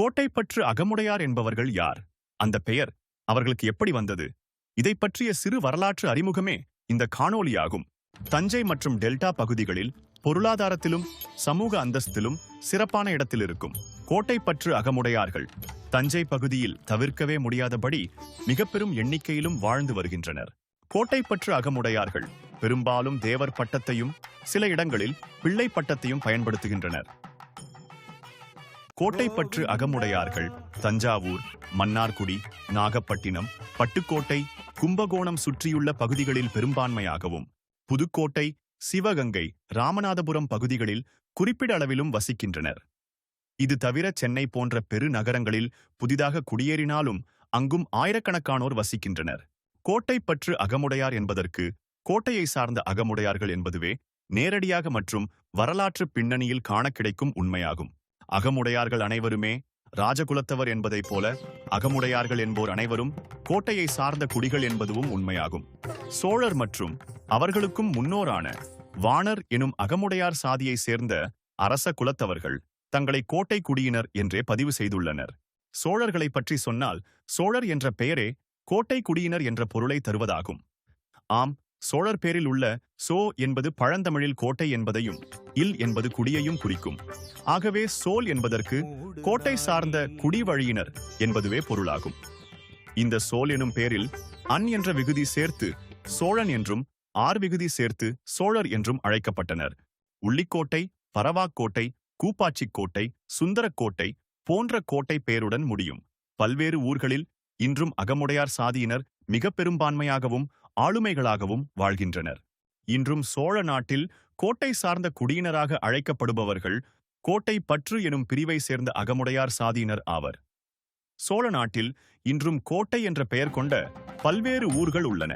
கோட்டைப்பற்று அகமுடையார் என்பவர்கள் யார்? அந்த பெயர் அவர்களுக்கு எப்படி வந்தது? இதைப் பற்றிய சிறு வரலாற்று அறிமுகமே இந்த காணொளியாகும். தஞ்சை மற்றும் டெல்டா பகுதிகளில் பொருளாதாரத்திலும் சமூக அந்தஸ்திலும் சிறப்பான இடத்தில் இருக்கும் கோட்டைப்பற்று அகமுடையார்கள் தஞ்சை பகுதியில் தவிர்க்கவே முடியாதபடி மிக பெரும் எண்ணிக்கையிலும் வாழ்ந்து வருகின்றனர். கோட்டைப்பற்று அகமுடையார்கள் பெரும்பாலும் தேவர் பட்டத்தையும் சில இடங்களில் பிள்ளை பட்டத்தையும் பயன்படுத்துகின்றனர். கோட்டைப்பற்று அகமுடையார்கள். தஞ்சாவூர் மன்னார்குடி நாகப்பட்டினம் பட்டுக்கோட்டை கும்பகோணம் சுற்றியுள்ள பகுதிகளில் பெரும்பான்மையாகவும் புதுக்கோட்டை சிவகங்கை ராமநாதபுரம் பகுதிகளில் குறிப்பிட அளவிலும் வசிக்கின்றனர். இது தவிர சென்னை போன்ற பெருநகரங்களில் புதிதாக குடியேறினாலும் அங்கும் ஆயிரக்கணக்கானோர் வசிக்கின்றனர். கோட்டைப்பற்று அகமுடையார் என்பதற்கு கோட்டையை சார்ந்த அகமுடையார்கள் என்பதுவே நேரடியாக மற்றும் வரலாற்று பின்னணியில் காண கிடைக்கும் உண்மையாகும். அகமுடையார்கள் அனைவருமே ராஜகுலத்தவர் என்பதைப் போல அகமுடையார்கள் என்போர் அனைவரும் கோட்டையை சார்ந்த குடிகள் என்பதுவும் உண்மையாகும். சோழர் மற்றும் அவர்களுக்கும் முன்னோரான வாணர் எனும் அகமுடையார் சாதியை சேர்ந்த அரச குலத்தவர்கள் தங்களை கோட்டை குடியினர் என்றே பதிவு செய்துள்ளனர். சோழர்களை பற்றி சொன்னால் சோழர் என்ற பெயரே கோட்டை குடியினர் என்ற பொருளை தருவதாகும். ஆம் சோழர் பேரில் உள்ள சோ என்பது பழந்தமிழில் கோட்டை என்பதையும் இல் என்பது குடியையும் குறிக்கும். ஆகவே சோல் என்பதற்கு கோட்டை சார்ந்த குடி வழியினர் என்பதுவே பொருளாகும். இந்த சோல் எனும் பேரில் அன் என்ற விகுதி சேர்த்து சோழன் என்றும் ஆர் விகுதி சேர்த்து சோழர் என்றும் அழைக்கப்பட்டனர். உள்ளிக்கோட்டை பரவாக்கோட்டை கூப்பாச்சிக் கோட்டை சுந்தரக்கோட்டை போன்ற கோட்டை பெயருடன் முடியும். பல்வேறு ஊர்களில் இன்றும் அகமுடையார் சாதியினர் மிக பெரும்பான்மையாகவும் ஆளுமைகளாகவும் வாழ்கின்றனர். இன்றும் சோழ நாட்டில் கோட்டை சார்ந்த குடியினராக அழைக்கப்படுபவர்கள் கோட்டை பற்று எனும் பிரிவை சேர்ந்த அகமுடையார் சாதியினர் ஆவர். சோழ நாட்டில் இன்றும் கோட்டை என்ற பெயர் கொண்ட பல்வேறு ஊர்கள் உள்ளன.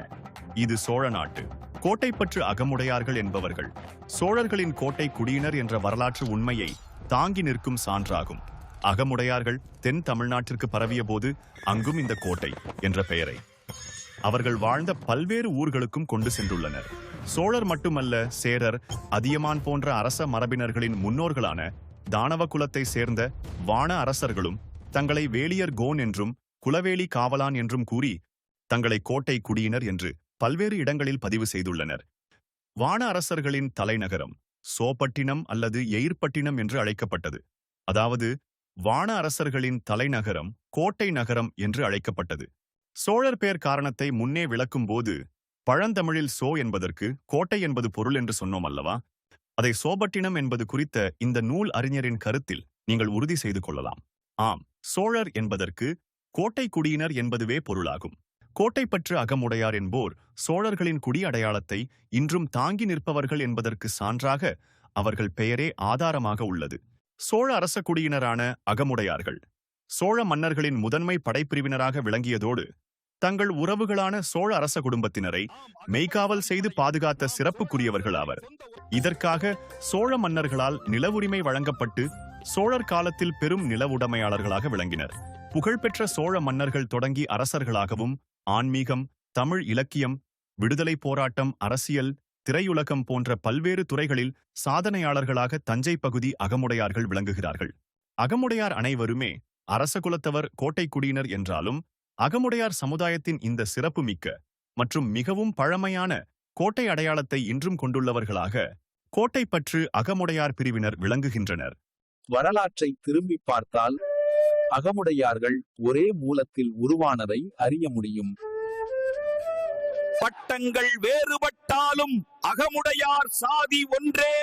இது சோழ நாட்டு கோட்டைப்பற்று அகமுடையார்கள் என்பவர்கள். சோழர்களின் கோட்டை குடியினர் என்ற வரலாற்று உண்மையை தாங்கி நிற்கும் சான்றாகும். அகமுடையார்கள் தென் தமிழ்நாட்டிற்கு பரவிய போது அங்கும் இந்த கோட்டை என்ற பெயரை. அவர்கள் வாழ்ந்த பல்வேறு ஊர்களுக்கும் கொண்டு சென்றுள்ளனர். சோழர் மட்டுமல்ல சேரர் அதியமான் போன்ற அரச மரபினர்களின் முன்னோர்களான தானவ குலத்தை சேர்ந்த வான அரசர்களும் தங்களை வேளியர் கோன் என்றும் குலவேலி காவலான் என்றும் கூறி தங்களை கோட்டை குடியினர் என்று பல்வேறு இடங்களில் பதிவு செய்துள்ளனர். வான அரசர்களின் தலைநகரம் சோப்பட்டினம் அல்லது எயிர்பட்டினம் என்று அழைக்கப்பட்டது. அதாவது வான அரசர்களின் தலைநகரம் கோட்டை நகரம் என்று அழைக்கப்பட்டது. சோழர் பேர் காரணத்தை முன்னே விளக்கும்போது பழந்தமிழில் சோ என்பதற்கு கோட்டை என்பது பொருள் என்று சொன்னோம் அல்லவா? அதை சோபட்டினம் என்பது குறித்த இந்த நூல் அறிஞரின் கருத்தில் நீங்கள் உறுதி செய்து கொள்ளலாம். ஆம் சோழர் என்பதற்கு கோட்டை குடியினர் என்பதுவே பொருளாகும். கோட்டைப்பற்று அகமுடையார் என்போர் சோழர்களின் குடி அடையாளத்தை இன்றும் தாங்கி நிற்பவர்கள் என்பதற்கு சான்றாக அவர்கள் பெயரே ஆதாரமாக உள்ளது. சோழ அரச குடியினரான அகமுடையார்கள். சோழ மன்னர்களின் முதன்மை படைப்பிரிவினராக விளங்கியதோடு தங்கள் உறவுகளான சோழ அரச குடும்பத்தினரை மெய்காவல் செய்து பாதுகாத்த சிறப்புக்குரியவர்கள் ஆவர். இதற்காக சோழ மன்னர்களால் நிலவுரிமை வழங்கப்பட்டு சோழர் காலத்தில் பெரும் நிலவுடைமையாளர்களாக விளங்கினர். புகழ்பெற்ற சோழ மன்னர்கள் தொடங்கி அரசர்களாகவும் ஆன்மீகம் தமிழ் இலக்கியம் விடுதலை போராட்டம் அரசியல் திரையுலகம் போன்ற பல்வேறு துறைகளில் சாதனையாளர்களாக தஞ்சை பகுதி அகமுடையார்கள் விளங்குகிறார்கள். அகமுடையார் அனைவருமே அரச குலத்தவர் கோட்டைக்குடியினர் என்றாலும் அகமுடையார் சமுதாயத்தின் இந்த சிறப்புமிக்க மற்றும் மிகவும் பழமையான கோட்டை அடையாளத்தை இன்றும் கொண்டுள்ளவர்களாக கோட்டை பற்று அகமுடையார் பிரிவினர் விளங்குகின்றனர். வரலாற்றை திரும்பி பார்த்தால் அகமுடையார்கள் ஒரே மூலத்தில் உருவானதை அறிய முடியும். பட்டங்கள் வேறுபட்டாலும் அகமுடையார் சாதி ஒன்றே.